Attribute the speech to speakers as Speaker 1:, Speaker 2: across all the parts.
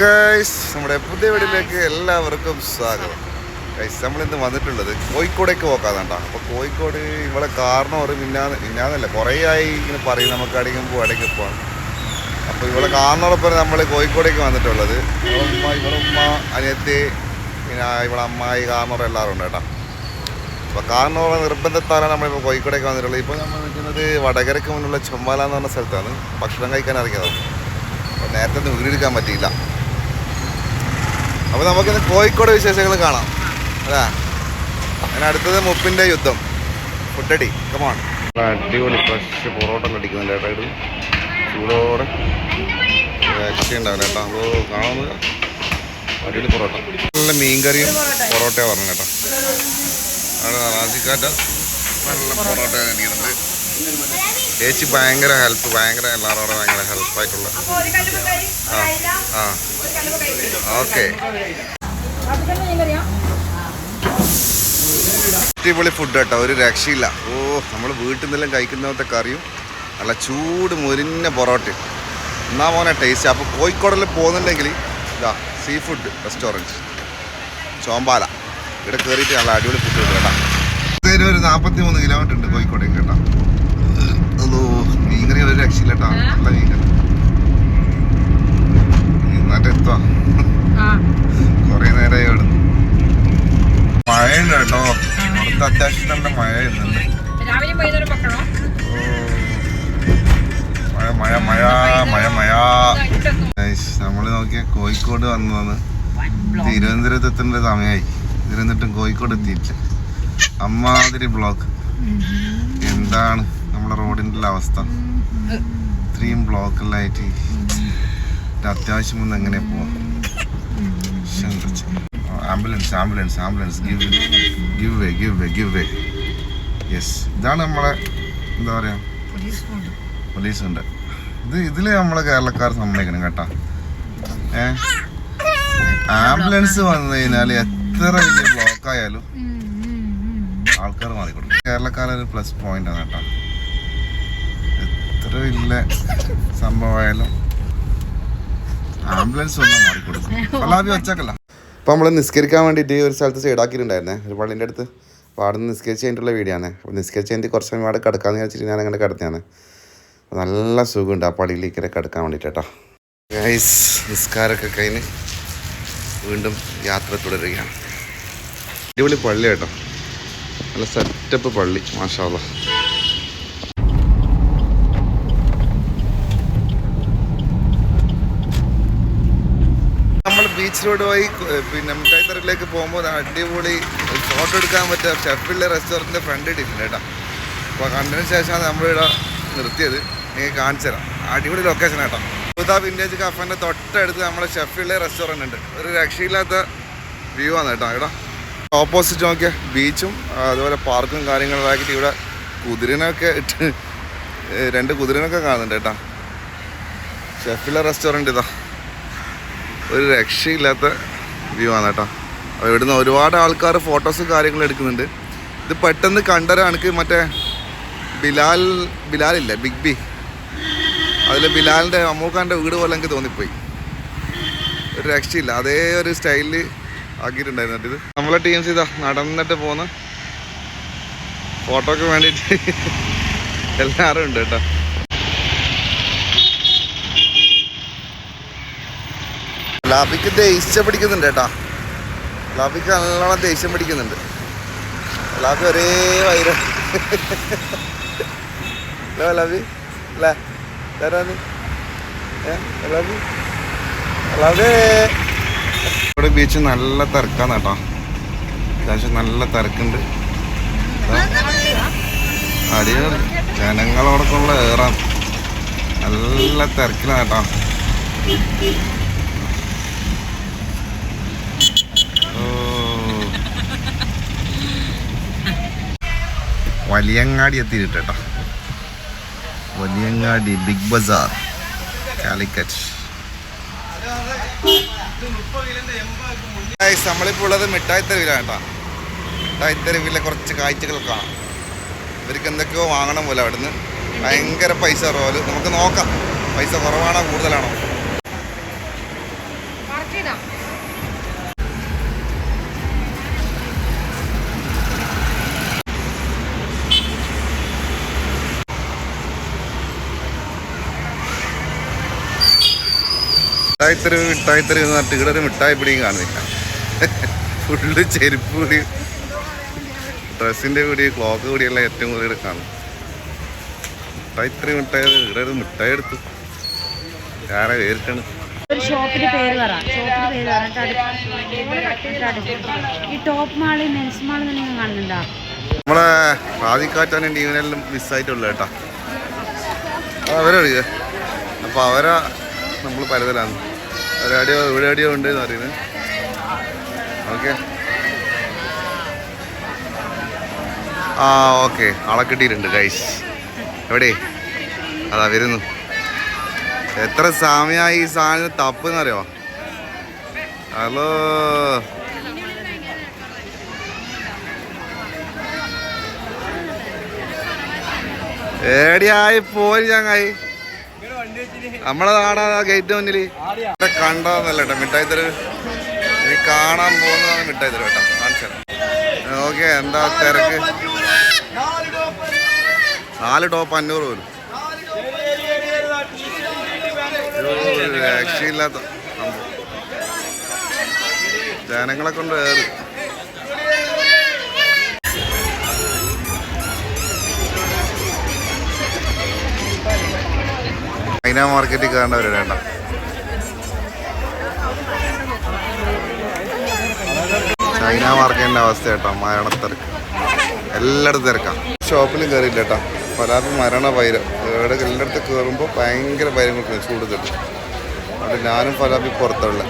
Speaker 1: Guys നമ്മുടെ പുതിയ വീടിലേക്ക് എല്ലാവർക്കും സ്വാഗതം. ഗൈസ് നമ്മളിന്ന് വന്നിട്ടുള്ളത് കോഴിക്കോടേക്ക് പോക്കാതാണ്ടാ അപ്പോൾ കോഴിക്കോട് ഇവിടെ കാരണം ഒരു മിന്നാന്ന് മിന്നാന്നല്ല. കുറേ ആയി ഇങ്ങനെ പറയും. നമുക്ക് അടിക്കും പോകും അടിക്കും പോകാം അപ്പോൾ ഇവിടെ കാരണോടൊപ്പം നമ്മൾ കോഴിക്കോടേക്ക് വന്നിട്ടുള്ളത്. ഉമ്മ ഇവിടെ ഉമ്മ അനിയത്തി പിന്നെ ഇവിടെ അമ്മായി കാരണോറ് എല്ലാവരും ഉണ്ട് കേട്ടോ. അപ്പോൾ കാരണോറ നിർബന്ധത്താലാണ് നമ്മളിപ്പോൾ കോഴിക്കോടേക്ക് വന്നിട്ടുള്ളത്. ഇപ്പോൾ നമ്മൾ നിൽക്കുന്നത് വടകരയ്ക്ക് മുന്നുള്ള ചൊമ്മാല എന്ന് പറഞ്ഞ സ്ഥലത്താണ്. ഭക്ഷണം കഴിക്കാൻ ഇറങ്ങിയതാണ്. അപ്പോൾ നേരത്തെ ഒന്നും വീടെടുക്കാൻ പറ്റിയില്ല. അപ്പോൾ നമുക്കിന്ന് കോഴിക്കോട് വിശേഷങ്ങൾ കാണാം. അതാ. അതിന് അടുത്തത് മുപ്പിന്റെ യുദ്ധം. ഫുഡടി കമാണ് അടിപൊളി ഫ്രഷ് പൊറോട്ട അടിക്കുന്നുണ്ട് ചേട്ടാ ഇത്. ചൂടോടെ. രക്ഷയുണ്ടാവില്ല കേട്ടോ. അത് കാണുന്നത് അടിപൊളി പൊറോട്ട. നല്ല മീൻകറിയും പൊറോട്ടയാണ് പറഞ്ഞു കേട്ടോ. അവിടെ റാസിക്കാറ്റ നല്ല പൊറോട്ട അടിക്കുന്നുണ്ട്. ചേച്ചി ഭയങ്കര ഹെൽപ്പ് ഭയങ്കര എല്ലാവരോടും ഭയങ്കര ഹെൽപ്പായിട്ടുള്ള ആ ആ. ഓക്കെ. അടിപൊളി ഫുഡ് കേട്ടോ ഒരു രക്ഷയില്ല. ഓ നമ്മൾ വീട്ടിൽ നിന്നെല്ലാം കഴിക്കുന്നവത്തെ കറിയും നല്ല ചൂട് മുരിഞ്ഞ പൊറോട്ട എന്നാ മോനെ ടേസ്റ്റ് അപ്പോൾ കോഴിക്കോടിൽ പോകുന്നുണ്ടെങ്കിൽ ഇതാ സീ ഫുഡ് റെസ്റ്റോറന്റ് ചോമ്പാല. ഇവിടെ കയറിയിട്ട് നല്ല അടിപൊളി ഫുഡ് കിട്ടും. കേട്ടോ ഒരു നാൽപ്പത്തി മൂന്ന് കിലോമീറ്റർ ഉണ്ട് കോഴിക്കോടേക്ക് കേട്ടോ. അതോ മീൻകറി ഒരു രക്ഷയില്ല കേട്ടോ നല്ല മീൻകറി എന്നിട്ട് എത്തുവാ കുറേ നേരമായി അവിടെ. മഴയുണ്ട് കേട്ടോ. അടുത്ത അത്യാവശ്യം നല്ല മഴ വരുന്നുണ്ട്. മഴ മഴ മഴ മഴ മഴ. നമ്മൾ നോക്കിയ കോഴിക്കോട് വന്നതാണ്. തിരുവനന്തപുരത്ത് എത്തേണ്ട സമയമായി തിരുവനന്തപുരം കോഴിക്കോട് എത്തിയിട്ട് അമ്മാതിരി ബ്ലോക്ക് എന്താണ്? നമ്മുടെ റോഡിന്റെ അവസ്ഥ. ഇത്രയും ബ്ലോക്കിലായിട്ട് അത്യാവശ്യം ഒന്ന് എങ്ങനെ പോവാം? Ambulance ambulance ambulance. Give give way give way give way yes ഇതാണ് നമ്മളെ എന്താ പറയുക പോലീസ് ഉണ്ട്. ഇത് ഇതിൽ നമ്മളെ കേരളക്കാർ സമ്മതിക്കണം കേട്ടോ. ഏ? ആംബുലൻസ് വന്നു കഴിഞ്ഞാൽ എത്ര വലിയ ബ്ലോക്ക് ആയാലും ആൾക്കാർ മാറിക്കൊടുക്കും. കേരളക്കാരൊരു പ്ലസ് പോയിന്റ് ആണ് കേട്ടോ. എത്ര സംഭവമായാലും ആംബുലൻസ് ഒന്നും മാറിക്കൊടുക്കും. അല്ലാതെ വെച്ചേക്കല്ല അപ്പോൾ നമ്മൾ നിസ്കരിക്കാൻ വേണ്ടിയിട്ട് ഒരു സ്ഥലത്ത് സൈഡാക്കിയിട്ടുണ്ടായിരുന്നേ. ഒരു പള്ളിന്റെ അടുത്ത്. അപ്പോൾ അവിടെ നിന്ന് നിസ്കരിച്ച് കഴിഞ്ഞിട്ടുള്ള ആണ്. അപ്പോൾ നിസ്കരിച്ച് കഴിഞ്ഞിട്ട് കുറച്ച് സമയം അവിടെ കിടക്കാമെന്ന് വിചാരിച്ചിട്ട് ഞാൻ അങ്ങനെ കിടത്തിയാണ് നല്ല സുഖമുണ്ട് ആ പള്ളിയിലേക്ക് കിടക്കാൻ വേണ്ടിയിട്ട് കേട്ടോ. നിസ്കാരമൊക്കെ കഴിഞ്ഞ് വീണ്ടും യാത്ര തുടരുകയാണ്. അടിപൊളി പള്ളി കേട്ടോ. നല്ല സെറ്റപ്പ് പള്ളി മാഷാല്ല നമ്മൾ ബീച്ച് റോഡ് ഏർ, പിന്നെ മിഠായിത്തറയിലേക്ക് പോകുമ്പോൾ അടിപൊളി ഫോട്ടോ എടുക്കാൻ പറ്റുക ഷെഫിലെ റെസ്റ്റോറന്റിന്റെ ഫ്രണ്ട് ഇട്ടിട്ടുണ്ട് കേട്ടോ. അപ്പോൾ കണ്ടതിന് ശേഷമാണ് നമ്മളിവിടെ നിർത്തിയത്. നിങ്ങൾക്ക് കാണിച്ചു തരാം. അടിപൊളി ലൊക്കേഷൻ കേട്ടോ പുതാ വിന്റേജ് കഫേന്റെ തൊട്ടടുത്ത് നമ്മുടെ ഷെഫിലെ റെസ്റ്റോറന്റ് ഉണ്ട്. ഒരു രക്ഷയില്ലാത്ത വ്യൂ ആണ് കേട്ടോ ഇവിടെ. ഓപ്പോസിറ്റ് നോക്കിയ ബീച്ചും അതുപോലെ പാർക്കും കാര്യങ്ങളും ആക്കിയിട്ട് ഇവിടെ കുതിരനൊക്കെ ഇട്ട് രണ്ട് കുതിരനൊക്കെ കാണുന്നുണ്ട് കേട്ടോ. ഷെഫിലെ റെസ്റ്റോറന്റ് ഇതാ. ഒരു രക്ഷയില്ലാത്ത വ്യൂ ആണ് കേട്ടോ. അപ്പോൾ ഇവിടുന്ന് ഒരുപാട് ആൾക്കാർ ഫോട്ടോസും കാര്യങ്ങളും എടുക്കുന്നുണ്ട്. ഇത് പെട്ടെന്ന് കണ്ടൊരാൾക്ക് മറ്റേ ബിലാൽ ബിലാലില്ല? Big B. അതിൽ ബിലാലിന്റെ അമ്മൂക്കാന്റെ വീട് പോലെ എനിക്ക് തോന്നിപ്പോയി. ഒരു രക്ഷയില്ല. അതേ ഒരു സ്റ്റൈലിൽ ആക്കിയിട്ടുണ്ടായിരുന്നു ഇത്. നമ്മളെ ടീംസ് ഇതാ നടന്നിട്ട് പോകുന്ന ഫോട്ടോക്ക് വേണ്ടിയിട്ട് എല്ലാവരും ഉണ്ട് കേട്ടോ. ലാബിക്ക് ദേഷ്യം പിടിക്കുന്നുണ്ട് കേട്ടാ. ലാബിക്ക് നല്ലോണം ദേഷ്യം പിടിക്കുന്നുണ്ട്. ലാബി ഒരേ വൈര ഹലോ ലാബി അല്ലേ? ഇവിടെ ബീച്ച് നല്ല തിരക്കാണ് കേട്ടോ. അത്യാവശ്യം നല്ല തിരക്കുണ്ട്. അടിയാണ് ജനങ്ങളോടൊക്കെ ഉള്ള ഏറാണ്. നല്ല തിരക്കിലാണ് കേട്ടോ. വലിയങ്ങാടി എത്തിയിട്ട് കേട്ടോ. Valiyangadi big bazaar Calicut. നമ്മളിപ്പോൾ ഉള്ളത് മിഠായിത്തെരുവിലാണ് കേട്ടോ. മിഠായിത്തെരുവിലെ കുറച്ച് കാഴ്ചകൾ കാണാം. ഇവർക്ക് എന്തൊക്കെയോ വാങ്ങണം പോലെ അവിടുന്ന്. ഭയങ്കര പൈസ റോൽ നമുക്ക് നോക്കാം. പൈസ കുറവാണോ കൂടുതലാണോ? മിഠായിത്തരവ് മിഠായിത്തെരുവ് എന്ന് പറഞ്ഞിട്ട് ഇവിടെ ഒരു മിഠായി പിടിയും കാണുന്നില്ല ഫുള്ള് ചെരുപ്പ് കൂടി ഡ്രസ്സിന്റെ കൂടി ക്ലോക്ക് കൂടിയെല്ലാം ഏറ്റവും കൂടുതൽ കാണും. മിഠായിത്തെരുവ് മിഠായി ഇവിടെ ഒരു മിഠായി എടുത്തു. ആരാ വേറിട്ടാണ്
Speaker 2: ഒരു ഷോപ്പിന്റെ പേര് പറ. ഷോപ്പിന്റെ പേര് പറ. എന്നിട്ട് അടുത്ത് എന്നിട്ട് അടുത്ത് ഈ ടോപ്പ് മാൾ മെൻസ് മാൾ നിങ്ങൾ കാണുന്നുണ്ടോ?
Speaker 1: നമ്മളെ ആദിക്കാറ്റാനും ടീമിനെല്ലാം മിസ്സായിട്ടുള്ള കേട്ടാ. അവരറിയ അപ്പൊ അവരാ നമ്മൾ പലതലാണ് അവരടിയോ ഇവിടെ അടിയോ ഉണ്ട് എന്ന് പറയുന്നത്. ഓക്കെ ആ ഓക്കെ ആളെ കിട്ടിയിട്ടുണ്ട് ഗൈസ് എവിടെ? അതാ വരുന്നു. എത്ര സമയമായി ഈ സാധനം തപ്പെന്നറിയോ ഹലോ ഏടിയായി പോയി ചങ്ങായി നമ്മളെ നാടാ ഗേറ്റ് മുന്നിൽ കണ്ടതെന്നല്ല കേട്ടോ മിഠായി തരവ് ഇനി കാണാൻ പോകുന്നതാണ് മിഠായി തരവ് കേട്ടോ ഓക്കെ എന്താ തിരക്ക്? നാല് ടോപ്പ് അഞ്ഞൂറ്. പോലും. രക്ഷയില്ലാത്ത ജനങ്ങളെ കൊണ്ട് ഏറി. ചൈന മാർക്കറ്റിൽ കയറേണ്ടവർ വേണ്ട. ചൈന മാർക്കറ്റിന്റെ അവസ്ഥ കേട്ടോ മരണത്തിരക്ക് എല്ലായിടത്തും തിരക്കാം. ഷോപ്പിലും കയറിയില്ല കേട്ടോ. പലർക്കും മരണ പൈരം. ഇവിടെ എല്ലായിടത്തും കയറുമ്പോൾ ഭയങ്കര പൈരം കൊടുക്കും ചൂട് തട്ട് അവിടെ ഞാനും പലർക്കും പുറത്തുള്ള.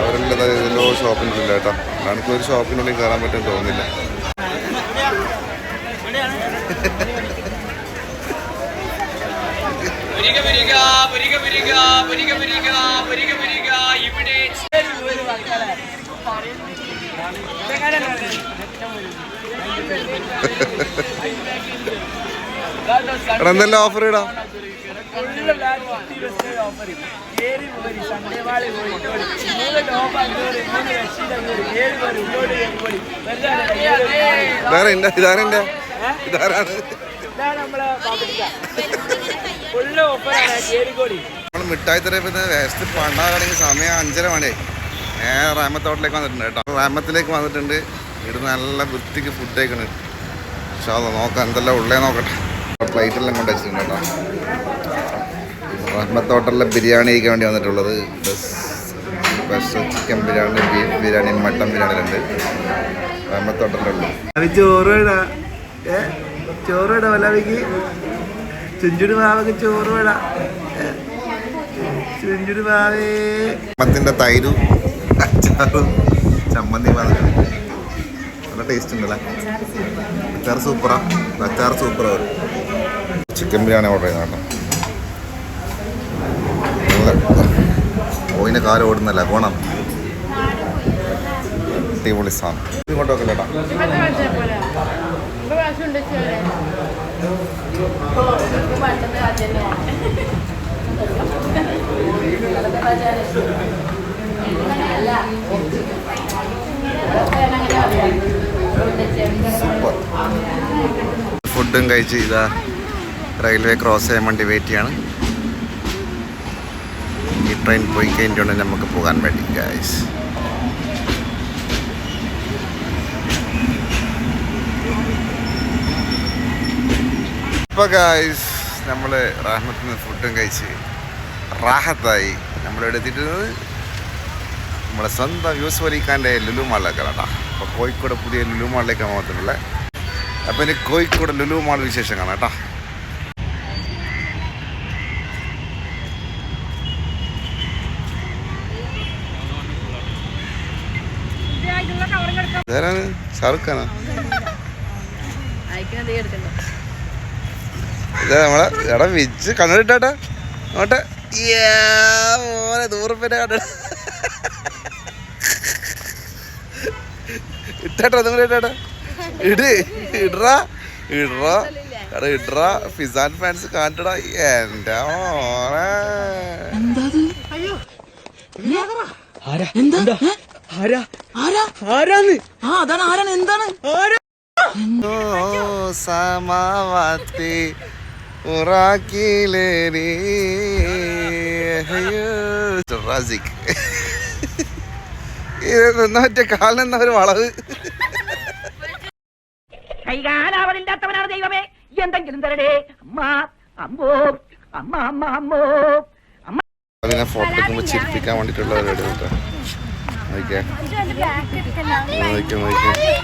Speaker 1: അവരെല്ലാം ഇതിലോ ഷോപ്പിനുള്ളില്ല കേട്ടോ. എനിക്ക് ഒരു ഷോപ്പിനുള്ളിൽ കയറാൻ പറ്റുമെന്ന് തോന്നുന്നില്ല.
Speaker 3: വരിക വരിക വരിക വരിക വരിക വരിക വരിക വരിക ഇവിടെ
Speaker 1: എടാ എന്തെല്ലാം ഓഫർ ഇടാം? ഇതാരാ ഇന്റെ ഇതാരെന്റെ ഇതാരാണ് നമ്മൾ മിഠായി തെരയപ്പോ വേസ്റ്റ് പണ്ടാകണമെങ്കിൽ സമയം അഞ്ചര മണിയായി. നേരെ റാമത്തോട്ടിലേക്ക് വന്നിട്ടുണ്ട് കേട്ടോ. റാമത്തിലേക്ക് വന്നിട്ടുണ്ട്. ഇവിടെ നല്ല വൃത്തിക്ക് ഫുഡ് കഴിക്കണം. പക്ഷേ അത് നോക്കാം എന്തെല്ലാം ഉള്ളേ നോക്കട്ടെ. പ്ലേറ്റെല്ലാം കൊണ്ട് വെച്ചിട്ടുണ്ട് കേട്ടോ. റഹ്മത്തോട്ടലിലെ ബിരിയാണി കഴിക്കാൻ വേണ്ടി വന്നിട്ടുള്ളത്. Bus chicken biryani beef biryani mutton biryani ഉണ്ട്. റഹ്മത്തോട്ടലുള്ളൂ
Speaker 4: ചോറ് ചോറ് വല്ലാവിക്ക് ചുഞ്ചുടി മാവക്ക് ചോറ് വേടാ. ചുഞ്ചുടി മാവേ.
Speaker 1: മത്തിന്റെ തൈരും അച്ചാറും ചമ്മന്തി നല്ല ടേസ്റ്റ് ഉണ്ടല്ലേ? അച്ചാർ സൂപ്പറാ അച്ചാർ സൂപ്പറാ ചിക്കൻ ബിരിയാണി ഓർഡർ ചെയ്യുന്ന കേട്ടോ. നല്ല ഓയിന് കാലം ഓടുന്നല്ല? പോണം അടിപൊളി സാധനം. ഇങ്ങോട്ടൊക്കെ സൂപ്പർ ഫുഡും കഴിച്ച് ഇതാ റെയിൽവേ ക്രോസ് ചെയ്യാൻ വേണ്ടി വെയിറ്റ് ചെയ്യാണ്. ഈ ട്രെയിൻ പോയി കഴിഞ്ഞിട്ടുണ്ടെങ്കിൽ നമുക്ക് പോകാൻ വേണ്ടി ഗായ്സ് ഇപ്പോൾ ഗായ്സ് നമ്മൾ റാഹത്തിൽ നിന്ന് ഫുഡും കഴിച്ച് റാഹത്തായി നമ്മളിവിടെ എത്തിയിട്ടുള്ളത് നമ്മളെ സ്വന്തം യൂസ് വലിക്കാന്റെ ലുലു മാളിലേക്കാണ് കേട്ടോ. അപ്പോൾ കോഴിക്കോട് പുതിയ ലുലു മാളിലേക്കാണ് വന്നിട്ടുള്ളത്. അപ്പോൾ ഇനി കോഴിക്കോട് ലുലു മാൾ വിശേഷം കാണാം കേട്ടോ ഷാറുഖ് ഖാനാ ഇത് നമ്മളെ എടാ വിച്ച് കണ്ണിട്ടാട്ടെ നോട്ടെ. ഏ നൂറുപ്പേന്റെ കണ്ണിട ഇട്ടാട്ടെ ഒന്നും കൂടെ ഇട്ടാട്ടെ. ഇട് ഇടറ ഇടറ എടാ ഇടറ ഫിസാൻ ഫാൻസ് കാണിട്ടടാ. എന്റെ മോനെ. ആരാ? എന്താ? ആരാ? ആരാ? ആ ആരാണ്? എന്താണ്? ആരാ? ഉറാക്കിലേനി റാസിക്. ഇത് മറ്റേ കാലെന്നാ ഒരു വളവ്.
Speaker 5: കൈകാലാവതില്ലാത്തവനാണ് ദൈവമേ. എന്തെങ്കിലും തരണേ അമ്മ അമ്മോ അമ്മ അമ്മ അമ്മോ.
Speaker 1: അതിനെ ഫോട്ടോ എടുക്കുമ്പോൾ ചിരിപ്പിക്കാൻ വേണ്ടിയിട്ടുള്ള പരിപാടി കേട്ടോ നോക്കിയേ. നോക്കിയേ നോക്കിയേ.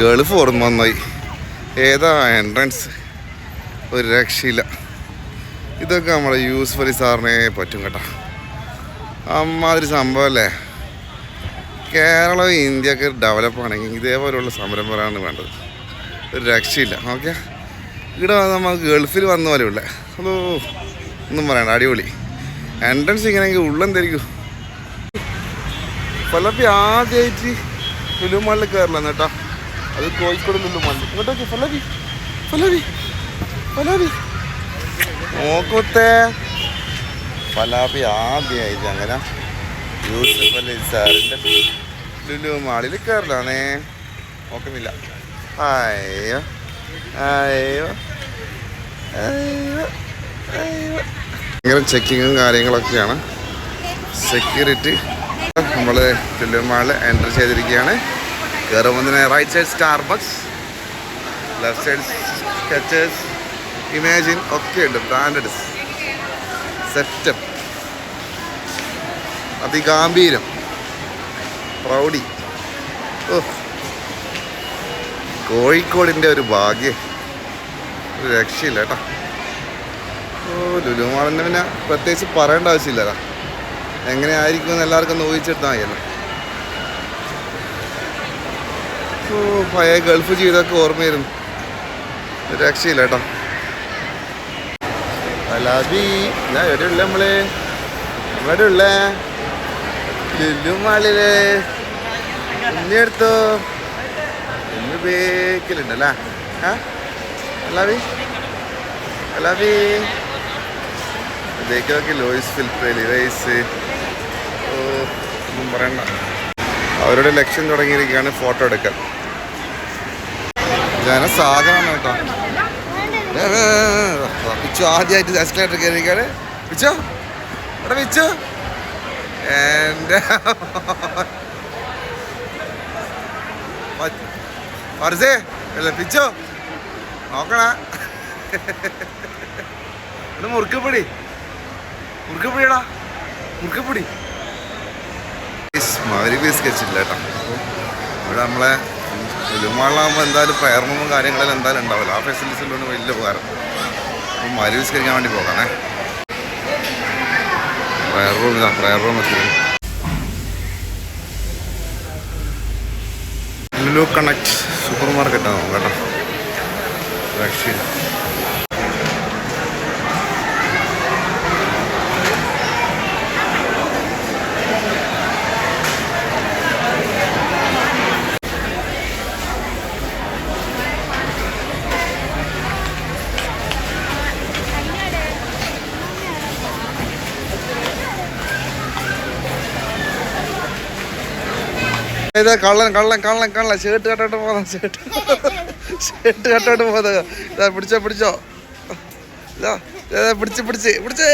Speaker 1: ഗൾഫ് ഓർമ്മ വന്നായി. ഏതാ എൻട്രൻസ് ഒരു രക്ഷയില്ല. ഇതൊക്കെ നമ്മുടെ യൂസ് അലി സാറിനെ പറ്റും കേട്ടോ. അമ്മാതിരി സംഭവമല്ലേ കേരളം ഇന്ത്യയ്ക്ക് ഡെവലപ്പ് ആണെങ്കിൽ ഇതേപോലെയുള്ള സംരംഭമാണ് വേണ്ടത്. ഒരു രക്ഷയില്ല ഓക്കെ ഇവിടെ നമ്മൾ ഗൾഫിൽ വന്ന പോലെ ഉള്ളേ. അതോ ഒന്നും പറയണ്ട അടിപൊളി. എൻട്രൻസ് ഇങ്ങനെയെങ്കിൽ ഉള്ളെന്തായിരിക്കും? കൊല്ലപ്പി ആദ്യമായിട്ട് ഫിലിമുകളിൽ കയറില്ല കേട്ടോ. അത് കോഴിക്കോട് നിന്നും വന്നു. ഇങ്ങോട്ടൊക്കെ ഫലവി ഫലവി ഫലവി നോക്കൂത്തേ. ഫലാബി ആദ്യമായിട്ട് അങ്ങനെ. യൂസഫ് അലി സാറിന്റെ ലുലു മാളിൽ കയറലാണേ. നോക്കുന്നില്ല. അയ്യോ അയ്യോ അയ്യോ അയ്യോ. ഭയങ്കര ചെക്കിങ്ങും കാര്യങ്ങളൊക്കെയാണ്. സെക്യൂരിറ്റി നമ്മൾ ലുലു മാളിൽ എന്റർ ചെയ്തിരിക്കുകയാണ്. കയറുമ്പോൾ right side star Starbucks left side Skechers imagine ഒക്കെ ഉണ്ട്. Branded setup അതിഗാംഭീരം. പ്രൗഡി ഓ കോഴിക്കോടിന്റെ ഒരു ഭാഗ്യം. ഒരു രക്ഷയില്ല കേട്ടോ. ഓ ലുലുമാളിന്റെ പിന്നെ പ്രത്യേകിച്ച് പറയേണ്ട ആവശ്യമില്ലടാ. എങ്ങനെയായിരിക്കും എന്ന് എല്ലാവർക്കും ഊഹിച്ചെടുത്താൽ മതിയല്ലോ ഓ പഴയ ഗൾഫ് ജീവിതമൊക്കെ ഓർമ്മയായിരുന്നു. രക്ഷയില്ല കേട്ടോ. അലാബി എന്നാ എവിടെ ഉള്ള നമ്മൾ? ഇവിടെ ഉള്ള ലുലുമാളിൽ ഇനി എടുത്തോ? ഇന്ന് ബേക്കിലുണ്ടല്ലേ ആ? അലാബി അലാബി ബേക്കിലൊക്കെ ലോയിസ് ഫിൽപ്രേലി റൈസ് ഓ ഒന്നും പറയണ്ട. അവരുടെ ലക്ഷ്യം തുടങ്ങിയിരിക്കുകയാണ് ഫോട്ടോ എടുക്കൽ. ജനസാഗരമാണ് കേട്ടോ. പിച്ചു ആദ്യമായിട്ട് എസ്കലേറ്റർ കയറിയിരിക്കാണ്. പിച്ചു? എടാ പിച്ചു. എന്റെ വർസേ അല്ല പിച്ചു. നോക്കണ. ഇവിടെ മുറുക്കപ്പൊടി മുറുക്കപ്പൊടിയടാ മുറുക്കപ്പൊടി മാതിരി ബിസ്ക്കറ്റ് ഇല്ല കേട്ടോ. ഇവിടെ നമ്മളെ ലുമാളാകുമ്പോൾ എന്തായാലും ഫയർ റൂമും കാര്യങ്ങളെല്ലാം എന്തായാലും ഉണ്ടാവില്ല. ആ ഫെസിലിറ്റീസ് ഉള്ളതുകൊണ്ട് വലിയ ഉപകാരം. അപ്പം മരുവിസ്കരിക്കാൻ വേണ്ടി പോകാനേ പ്രയർ റൂം ഇതാ പ്രയർ റൂം എത്തി ലുലു കണക്ട് സൂപ്പർ മാർക്കറ്റാണ് കേട്ടോ. രക്ഷയില്ല ഇതാ കള്ളൻ കള്ളൻ കള്ളൻ കള്ളൻ. ഷേർട്ട് കട്ടോട്ട് പോകാം ഷേർട്ട് ഷേർട്ട് കട്ടോട്ട് പോകാം ഇതാ പിടിച്ചോ പിടിച്ചോ. ഇതാ പിടിച്ച് പിടിച്ച് പിടിച്ച്.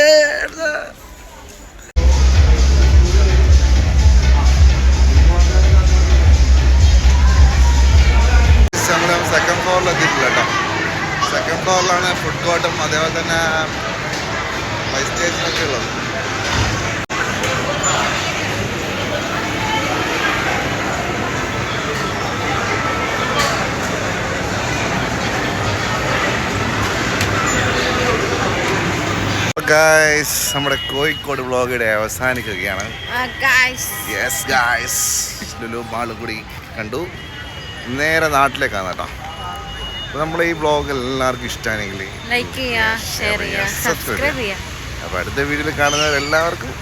Speaker 1: സെക്കൻഡ് ഫ്ലോറിൽ എത്തിയിട്ടില്ല കേട്ടോ. സെക്കൻഡ് ഫ്ലോറിലാണ് ഫുഡ് കോർട്ടും അതേപോലെ തന്നെ ഫൈവ് സ്റ്റേഷനൊക്കെ ഉള്ളത്. ഗായ്സ് നമ്മുടെ കോഴിക്കോട് വ്ളോഗിടെ അവസാനിക്കുകയാണ്. യെസ് ഗായ്സ് ലുലു മാൾ കൂടി കണ്ടു. നേരെ നാട്ടിലേക്കാണ് കേട്ടോ. അപ്പോൾ നമ്മൾ ഈ വ്ളോഗ് എല്ലാവർക്കും ഇഷ്ടമാണെങ്കിൽ
Speaker 2: ലൈക്ക് ചെയ്യുക ഷെയർ ചെയ്യുക സബ്സ്ക്രൈബ് ചെയ്യുക
Speaker 1: അപ്പോൾ അടുത്ത വീഡിയോയിൽ കാണുന്നവരെല്ലാവർക്കും